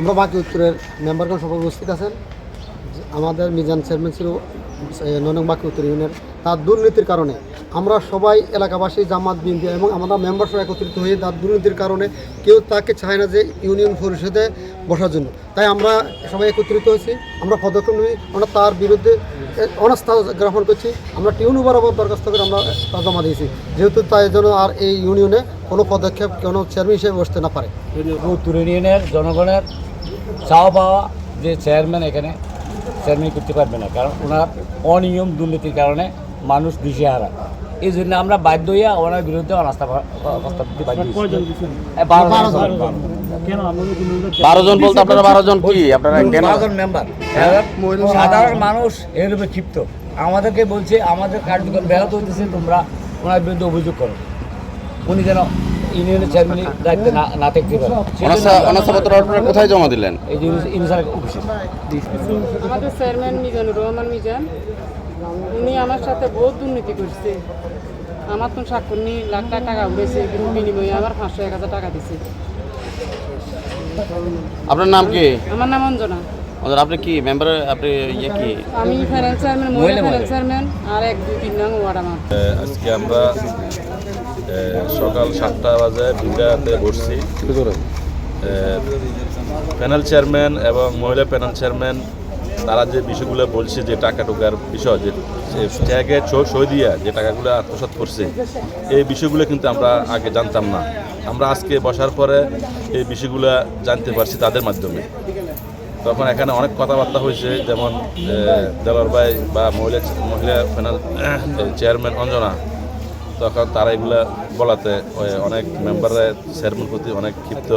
আমরা বাকি উত্তরের মেম্বারগণ সবাই উপস্থিত আছেন। আমাদের মিজান চেয়ারম্যান ছিল ননং বাকি উত্তর ইউনিয়নের। তার দুর্নীতির কারণে আমরা সবাই এলাকাবাসী, জামাত, বিএনপি এবং আমরা মেম্বার সহ একত্রিত হয়ে তার দুর্নীতির কারণে কেউ তাকে চায় না যে ইউনিয়ন পরিষদে বসার জন্য। তাই আমরা সবাই একত্রিত হয়েছি, আমরা পদক্ষেপ নিই, আমরা তার বিরুদ্ধে অনাস্থা গ্রহণ করছি, আমরা টিউন বরাবর দরখাস্ত করে আমরা তা জমা দিয়েছি। যেহেতু তাই জন্য আর এই ইউনিয়নে কোনো পদক্ষেপ কোনো চেয়ারম্যান হিসেবে বসতে না পারে। উত্তর ইউনিয়নের জনগণের চাওয়া পাওয়া যে চেয়ারম্যান এখানে, চেয়ারম্যান করতে পারবে না, কারণ ওনার অনিয়ম দুর্নীতির কারণে মানুষ দিশেহারা। এই জন্য আমরা বাধ্য হইয়া ওনার বিরুদ্ধে অনাস্থা প্রস্তাব দিতে বাধ্য বারো জন। বারো জন। বলতে আপনারা বারো জন কি? আপনারা বারো জন মেম্বার সাধারণ মানুষ এর উপরে ক্ষিপ্ত। আমাদেরকে বলছে আমাদের কার্যক্রম ব্যাহত হইতেছে তোমরা ওনার বিরুদ্ধে অভিযোগ করো। উনি যেন ইউনিয়নের চেয়ারম্যানের দায়িত্বে না না থাকতে পারে। অনাস্থাপত্র আপনারা কোথায় জমা দিলেন? এই যে ইনসার অফিসে আমাদের চেয়ারম্যান মিজানুর রহমান মিজান উনি আমার সাথে বহুত দুর্নীতি করছে। আমার তো স্বাক্ষর নিয়ে লাখ লাখ টাকা উঠেছে কিন্তু বিনিময়ে আমার পাঁচশো এক হাজার টাকা দিছে। আপনার নাম কি? আমার নাম অঞ্জনা। আপনি কি মেম্বার আপনি ইয়ে কি? আমি ফাইন্যান্স চেয়ারম্যান মহিলা ফাইন্যান্স চেয়ারম্যান আর এক দুই তিন নং ওয়ার্ড আমার। আজকে আমরা সকাল সাতটা বাজে বিঘাতে বসছি। প্যানেল চেয়ারম্যান এবং মহিলা প্যানেল চেয়ারম্যান তারা যে বিষয়গুলো বলছে, যে টাকা ঢোকার বিষয়, যে ট্যাগে সই দিয়া যে টাকাগুলো আত্মসাৎ করছে, এই বিষয়গুলো কিন্তু আমরা আগে জানতাম না। আমরা আজকে বসার পরে এই বিষয়গুলো জানতে পারছি তাদের মাধ্যমে। তখন এখানে অনেক কথাবার্তা হয়েছে, যেমন দেওয়ার ভাই বা মহিলা মহিলা প্যানেল চেয়ারম্যান অঞ্জনা। তখন তারা এগুলা বলাতে অনেক মেম্বাররা চেয়ারম্যান প্রতি অনেক ক্ষিপ্ত।